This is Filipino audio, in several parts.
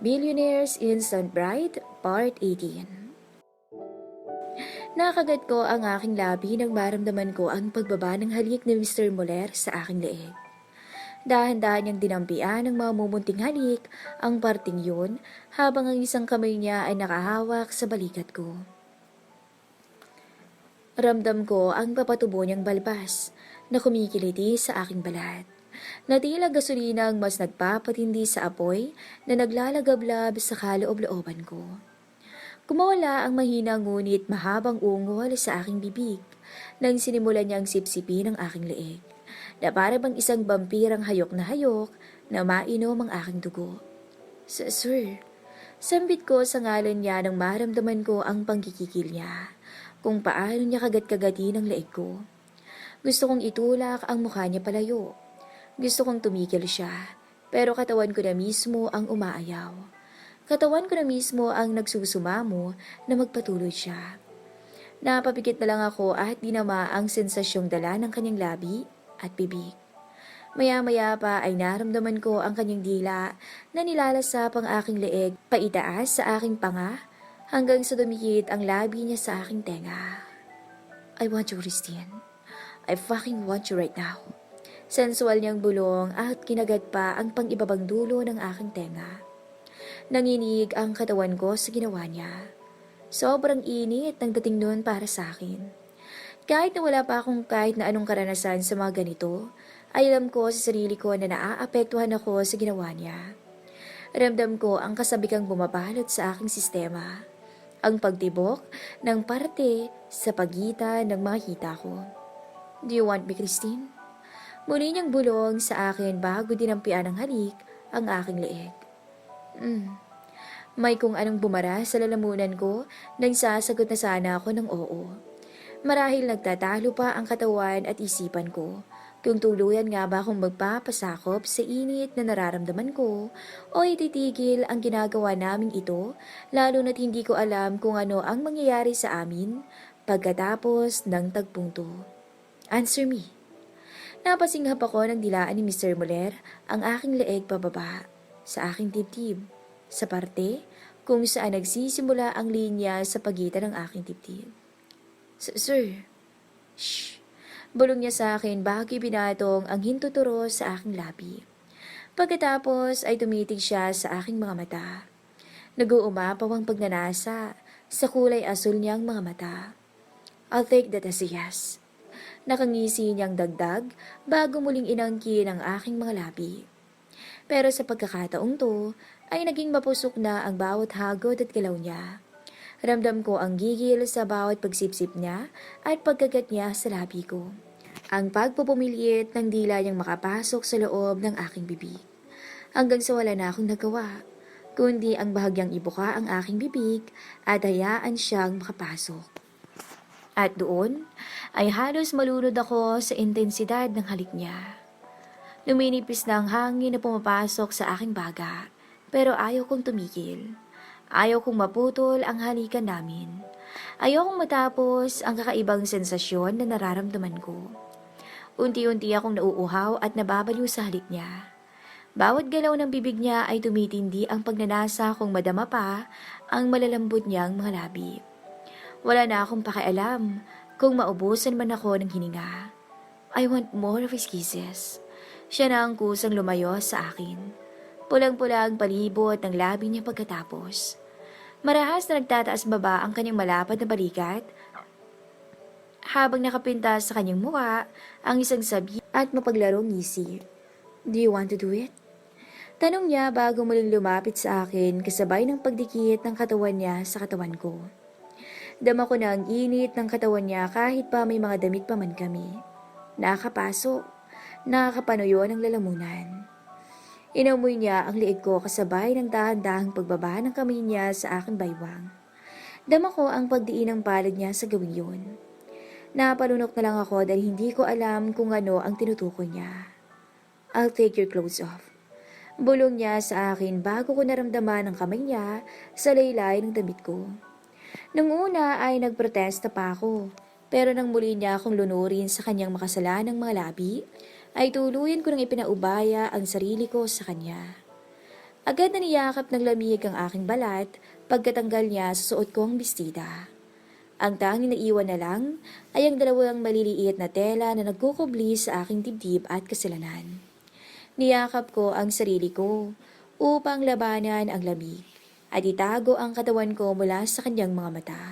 Billionaires Instant Bride, Part 18 Nakagat ko ang aking labi nang maramdaman ko ang pagbaba ng halik ni Mr. Moller sa aking leeg. Dahan-dahan niyang dinampian ng mga mumunting halik ang parting yun habang ang isang kamay niya ay nakahawak sa balikat ko. Ramdam ko ang papatubo niyang balbas na kumikiliti sa aking balat. Na tila gasolina ang mas nagpapatindi sa apoy na naglalagablab sa kaloob-looban ko. Kumawala ang mahina ngunit mahabang ungol sa aking bibig nang sinimulan niyang sipsipin ang aking leeg na para bang isang bampirang hayok na hayok na mainom ang aking dugo. S- Sir, sambit ko sa ngalan niya nang maramdaman ko ang panggigigil niya kung paano niya kagat-kagati ng leeg ko. Gusto kong itulak ang mukha niya palayo. Gusto kong tumigil siya, pero katawan ko na mismo ang umaayaw. Katawan ko na mismo ang nagsusumamo na magpatuloy siya. Napapikit na lang ako at dinama ang sensasyong dala ng kanyang labi at bibig. Maya-maya pa ay naramdaman ko ang kanyang dila na nilalasap ang aking leeg paitaas sa aking panga hanggang sa dumikit ang labi niya sa aking tenga. I want you, Christine. I fucking want you right now. Sensual niyang bulong at kinagat pa ang pang-ibabang dulo ng aking tenga. Nanginig ang katawan ko sa ginawa niya. Sobrang init ng dating noon para sa akin. Kahit na wala pa akong kahit na anong karanasan sa mga ganito, ay alam ko sa sarili ko na naaapektuhan ako sa ginawa niya. Ramdam ko ang kasabikang bumabalot sa aking sistema. Ang pagtibok ng parte sa pagitan ng mga ko. Do you want me, Christine? Muli niyang bulong sa akin bago dinampian ng halik ang aking leeg. Mm. May kung anong bumara sa lalamunan ko nang sasagot na sana ako ng oo. Marahil nagtatalo pa ang katawan at isipan ko kung tuluyan nga ba akong magpapasakop sa init na nararamdaman ko o ititigil ang ginagawa naming ito lalo na't hindi ko alam kung ano ang mangyayari sa amin pagkatapos ng tagpong. Answer me. Napasinghap ako ng dilaan ni Mr. Muller ang aking leeg pababa sa aking dibdib sa parte kung saan nagsisimula ang linya sa pagitan ng aking dibdib. Sir, shh. Bulong niya sa akin bago binatong ang hintuturo sa aking labi. Pagkatapos ay tumitig siya sa aking mga mata. Nag-uumapaw ang pagnanasa sa kulay asul niyang mga mata. I'll take that as a yes. Nakangisi niyang dagdag bago muling inangkin ang aking mga labi. Pero sa pagkakataong to, ay naging mapusok na ang bawat hagod at galaw niya. Ramdam ko ang gigil sa bawat pagsipsip niya at pagkagat niya sa labi ko. Ang pagpupumilit ng dila niyang makapasok sa loob ng aking bibig. Hanggang sa wala na akong nagawa, kundi ang bahagyang ibuka ang aking bibig at hayaan siyang makapasok. At doon ay halos malunod ako sa intensidad ng halik niya. Luminipis na ang hangin na pumapasok sa aking baga, pero ayaw kong tumigil. Ayaw kong maputol ang halikan namin. Ayaw kong matapos ang kakaibang sensasyon na nararamdaman ko. Unti-unti akong nauuhaw at nababaliw sa halik niya. Bawat galaw ng bibig niya ay tumitindi ang pagnanasa kung madama pa ang malalambot niyang mga labi. Wala na akong pakialam kung maubusan man ako ng hininga. I want more of his kisses. Siya na ang kusang lumayo sa akin. Pulang-pula ang palibot ng labi niya pagkatapos. Marahas na nagtataas baba ang kanyang malapad na balikat habang nakapinta sa kanyang mukha ang isang sabi at mapaglarong ngisi. Do you want to do it? Tanong niya bago muling lumapit sa akin kasabay ng pagdikit ng katawan niya sa katawan ko. Dama ko na ang init ng katawan niya kahit pa may mga damit pa man kami. Nakakapasok, nakakapanuyo ng lalamunan. Inamoy niya ang liig ko kasabay ng dahan-dahang pagbaba ng kamay niya sa aking baywang. Dama ko ang pagdiin ng palad niya sa gawing yun. Napalunok na lang ako dahil hindi ko alam kung ano ang tinutukoy niya. I'll take your clothes off. Bulong niya sa akin bago ko naramdaman ang kamay niya sa laylay ng damit ko. Nung una ay nagprotesta pa ako. Pero nang muli niya akong lunurin sa kanyang makasalanang mga labi, ay tuluyan ko nang ipinaubaya ang sarili ko sa kanya. Agad na niyakap ng lamig ang aking balat pagkatanggal niya sa suot kong bestida. Ang tanging naiwan na lang ay ang dalawang maliliit na tela na nagkukubli sa aking dibdib at kasilanan. Niyakap ko ang sarili ko upang labanan ang lamig at itago ang katawan ko mula sa kanyang mga mata.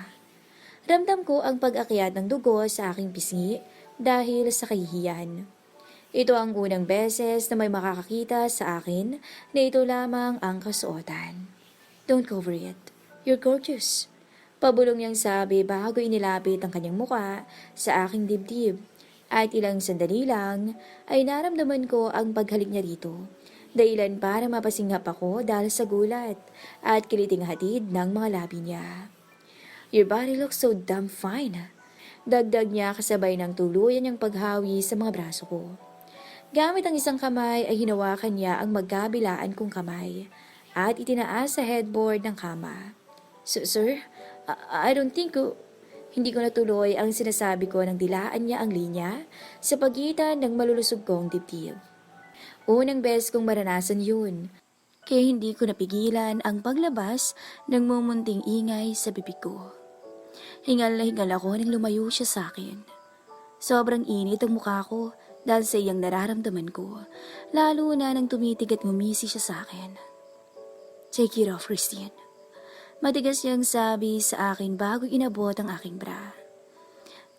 Ramdam ko ang pag-akyat ng dugo sa aking pisngi dahil sa kahihiyan. Ito ang unang beses na may makakakita sa akin na ito lamang ang kasuotan. Don't cover it. You're gorgeous. Pabulong niyang sabi bago inilapit ang kanyang muka sa aking dibdib. At ilang sandali lang ay naramdaman ko ang paghalik niya rito. Dahilan para mapasinghap ako dahil sa gulat at kiliting hatid ng mga labi niya. Your body looks so damn fine. Dagdag niya kasabay ng tuluyan niyang paghawi sa mga braso ko. Gamit ang isang kamay ay hinawakan niya ang magkabilaan kong kamay at itinaas sa headboard ng kama. So, sir, I, I don't think ko... Hindi ko natuloy ang sinasabi ko nang dilaan niya ang linya sa pagitan ng malulusog kong dibdib. Unang beses kong maranasan yun, kaya hindi ko napigilan ang paglabas ng mumunting ingay sa bibig ko. Hingal na hingal ako nang lumayo siya sa akin. Sobrang init ang mukha ko dahil sa iyang nararamdaman ko, lalo na nang tumitig at ngumisi siya sa akin. Take it off, Christine. Matigas niyang sabi sa akin bago inabot ang aking bra.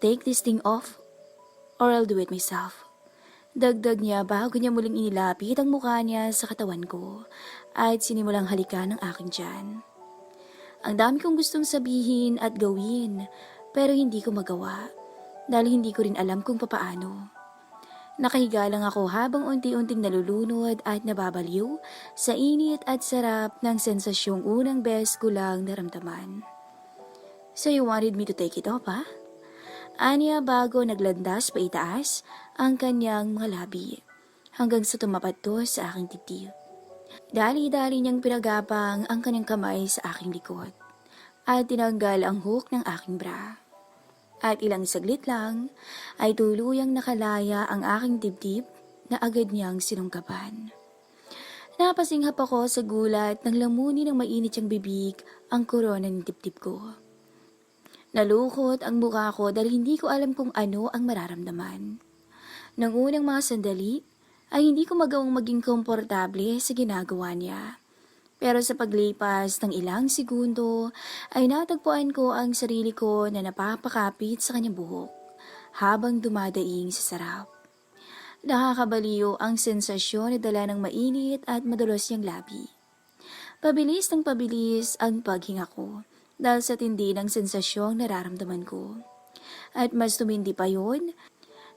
Take this thing off or I'll do it myself. Dagdag niya bago niya muling inilapit ang mukha niya sa katawan ko at sinimulang halikan ng aking tiyan. Ang dami kong gustong sabihin at gawin pero hindi ko magawa dahil hindi ko rin alam kung papaano. Nakahiga lang ako habang unti-unting nalulunod at nababaliw sa init at sarap ng sensasyong unang bes ko lang naramdaman. So you wanted me to take it off, ha? Anya bago naglandas pa itaas ang kanyang mga labi hanggang sa tumapat to sa aking titib. Dali-dali niyang pinagapang ang kanyang kamay sa aking likod at tinanggal ang hook ng aking bra. At ilang saglit lang ay tuluyang nakalaya ang aking dibdib na agad niyang sinunggaban. Napasinghap ako sa gulat nang lamunin ng mainit siyang bibig ang korona ng dibdib ko. Nalukot ang mukha ko dahil hindi ko alam kung ano ang mararamdaman. Nang unang mga sandali, ay hindi ko magawang maging komportable sa ginagawa niya. Pero sa paglipas ng ilang segundo, ay natagpuan ko ang sarili ko na napapakapit sa kanyang buhok habang dumadaing sa sarap. Nakakabaliw ang sensasyon na dala ng mainit at madalos niyang labi. Pabilis ng pabilis ang paghinga ko dahil sa tindi ng sensasyong nararamdaman ko. At mas tumindi pa yun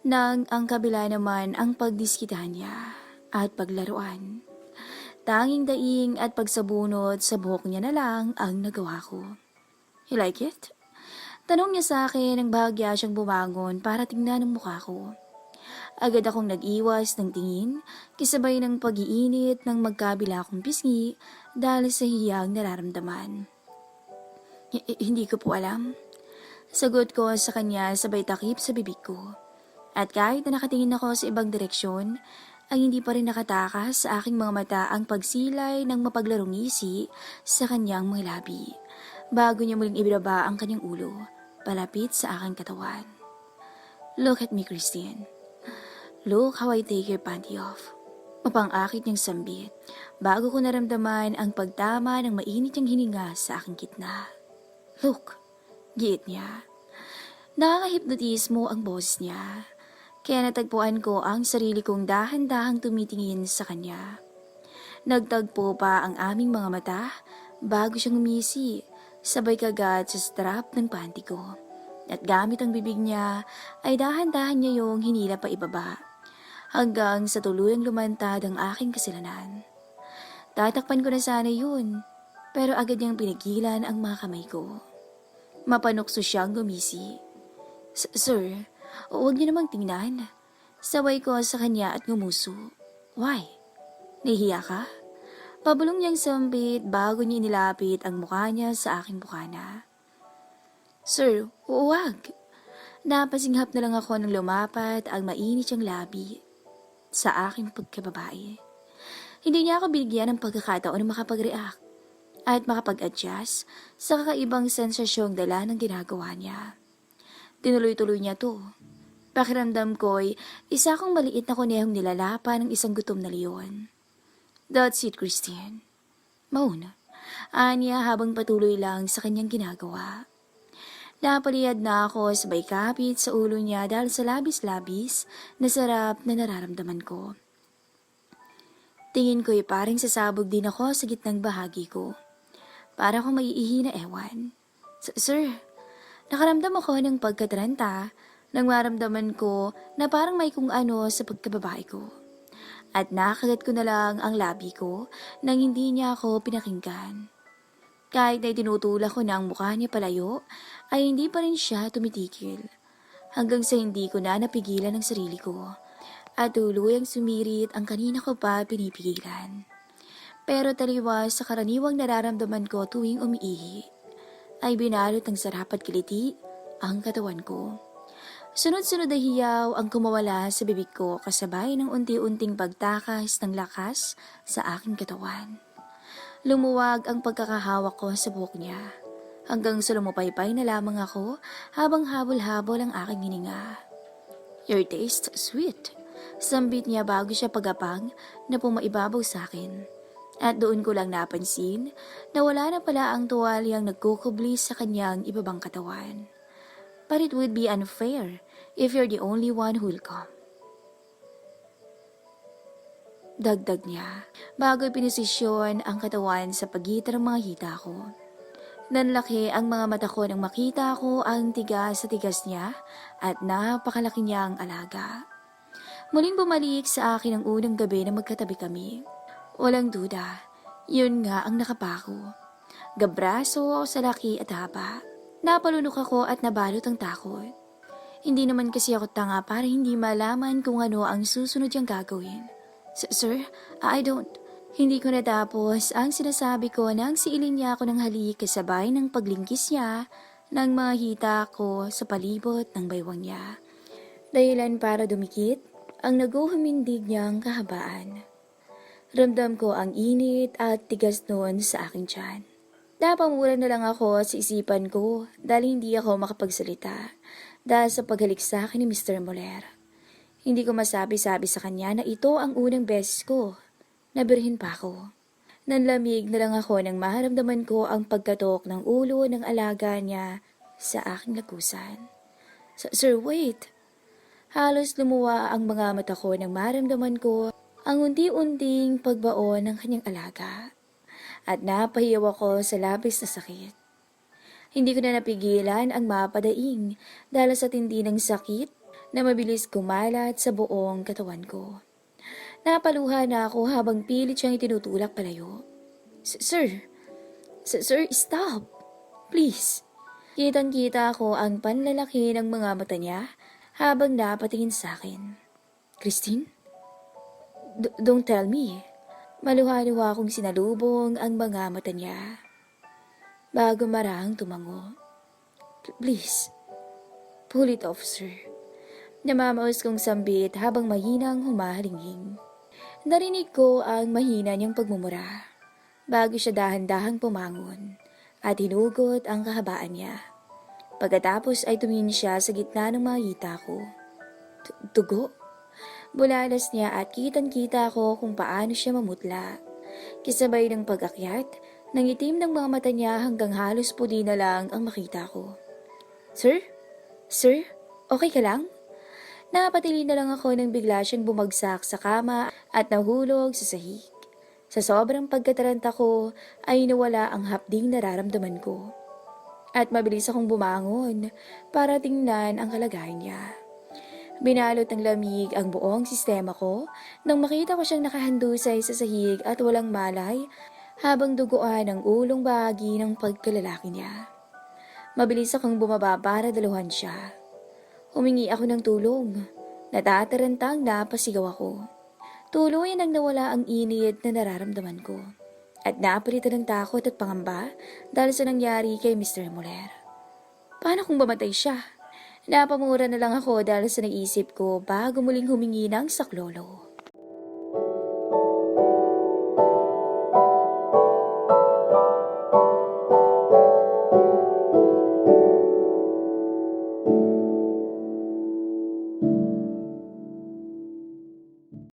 nang ang kabila naman ang pagdiskitahan niya at paglaruan. Tanging daing at pagsabunot sa buhok niya na lang ang nagawa ko. You like it? Tanong niya sa akin nang bahagya siyang bumangon para tingnan ang mukha ko. Agad akong nag-iwas ng tingin, kisabay ng pag-iinit ng magkabila kong pisngi dahil sa hiyang nararamdaman. Hindi ko po alam. Sagot ko sa kanya sabay takip sa bibig ko. At kahit na nakatingin ako sa ibang direksyon, ay hindi pa rin nakatakas sa aking mga mata ang pagsilay ng mapaglarong ngisi sa kanyang mga labi. Bago niya muling ibaba ang kanyang ulo, palapit sa aking katawan. Look at me, Christine. Look how I take your panty off. Mapang-akit niyang sambit bago ko naramdaman ang pagtama ng mainit niyang hininga sa aking gitna. Look, giit niya. Nakakahipnotismo ang boses niya. Kaya natagpuan ko ang sarili kong dahan-dahang tumitingin sa kanya. Nagtagpo pa ang aming mga mata bago siyang umisi, sabay kagat sa strap ng panty ko. At gamit ang bibig niya, ay dahan-dahan niya yung hinila pa ibaba. Hanggang sa tuluyang lumantad ang aking kasilanan. Tatakpan ko na sana yun, pero agad niyang pinigilan ang mga kamay ko. Mapanukso siyang gumisi. "S- Sir, huwag niyo namang tingnan. Saway ko sa kanya at ngumuso. Why? Nahihiya ka? Pabulong niyang sambit bago niya inilapit ang mukha niya sa aking bukana. Sir, huwag. Napasinghap na lang ako nang lumapat ang mainit siyang labi sa aking pagkababae. Hindi niya ako binigyan ng pagkakataon na makapag-react at makapag-adjust sa kakaibang sensasyong dala ng ginagawa niya. Tinuloy-tuloy niya to. Pakiramdam ko'y isa akong maliit na kunehong nilalapa ng isang gutom na leon. That's it, Christine. Mauna. Anya habang patuloy lang sa kanyang ginagawa. Napaliyad na ako sabay kapit sa ulo niya dahil sa labis-labis na sarap na nararamdaman ko. Tingin ko'y paring sasabog din ako sa gitnang bahagi ko. Para akong maiihi na ewan. Sir, nakaramdam ako ng pagkatranta nang maramdaman ko na parang may kung ano sa pagkababae ko. At nakagat ko na lang ang labi ko nang hindi niya ako pinakinggan. Kahit na itinutulak ko na ang mukha niya palayo, ay hindi pa rin siya tumitikil. Hanggang sa hindi ko na napigilan ang sarili ko. At tuluyang sumirit ang kanina ko pa pinipigilan. Pero taliwas sa karaniwang nararamdaman ko tuwing umiihi, ay binalot ng sarap at kiliti ang katawan ko. Sunod-sunod na hiyaw ang kumawala sa bibig ko kasabay ng unti-unting pagtakas ng lakas sa aking katawan. Lumuwag ang pagkakahawak ko sa buhok niya. Hanggang sa lumupaypay na lamang ako habang habol-habol ang aking hininga. Your taste sweet. Sambit niya bago siya pagapang na pumaibabaw sa akin. At doon ko lang napansin na wala na pala ang tuwalyang nagkukubli sa kanyang ibabang katawan. But it would be unfair if you're the only one who'll come. Dagdag niya, bago pinisisyon ang katawan sa pagitan ng mga hita ko. Nanlaki ang mga mata ko nang makita ko ang tigas sa tigas niya at napakalaki niyang alaga. Muling bumalik sa akin ang unang gabi na magkatabi kami. Walang duda, yun nga ang nakapako. Gabraso sa laki at haba. Napalunok ako at nabalot ang takot. Hindi naman kasi ako tanga para hindi malaman kung ano ang susunod niyang gagawin. S- Sir, I don't. Hindi ko natapos ang sinasabi ko nang siilin niya ako ng halik kasabay ng paglingkis niya ng mga hita ko sa palibot ng baywang niya. Dahilan para dumikit ang naguhumindig niyang kahabaan. Ramdam ko ang init at tigas noon sa aking tiyan. Napamura na lang ako sa isipan ko dahil hindi ako makapagsalita dahil sa paghalik sa akin ni Mr. Moller. Hindi ko masabi-sabi sa kanya na ito ang unang beses ko. Nabirhin pa ako. Nanlamig na lang ako nang maharamdaman ko ang pagkatok ng ulo ng alaga niya sa aking lagusan. S- Sir, wait! Halos lumuwa ang mga mata ko nang maramdaman ko ang unti-unting pagbaon ng kanyang alaga. At napahiyaw ako sa labis na sakit. Hindi ko na napigilan ang mapadaing dahil sa tindi ng sakit na mabilis kumalat sa buong katawan ko. Napaluha na ako habang pilit siyang itinutulak palayo. "S- Sir, Sir, stop! Please! Kitang-kita ko ang panlalaki ng mga mata niya habang napatingin sa akin. Christine? D- don't tell me. Maluha-luha akong sinalubong ang mga mata niya. Bago marahang tumango. Please, pull it off, sir. Namamaos kong sambit habang mahinang humahalinging. Narinig ko ang mahina niyang pagmumura. Bago siya dahan-dahang pumangon at hinugot ang kahabaan niya. Pagkatapos ay tumingin siya sa gitna ng mga hita ko. Tu- Tugo? Bulalas niya at kitang-kita ko kung paano siya mamutla. Kisabay ng pag-akyat, nang itim ng mga mata niya hanggang halos puli na lang ang makita ko. Sir? Sir? Okay ka lang? Napatili na lang ako nang bigla siyang bumagsak sa kama at nahulog sa sahig. Sa sobrang pagkataranta ko ay nawala ang hapding nararamdaman ko. At mabilis akong bumangon para tingnan ang kalagayan niya. Binalot ng lamig ang buong sistema ko nang makita ko siyang nakahandusay sa sahig at walang malay habang duguan ang ulong bahagi ng pagkalalaki niya. Mabilis akong bumaba para daluhan siya. Humingi ako ng tulong. Natatarantang napasigaw ako. Tuluyan ang nawala ang init na nararamdaman ko. At napalitan ng takot at pangamba dahil sa nangyari kay Mr. Muller. Paano kung bamatay siya? Napamura na lang ako dahil sa naisip ko bago muling humingi ng saklolo.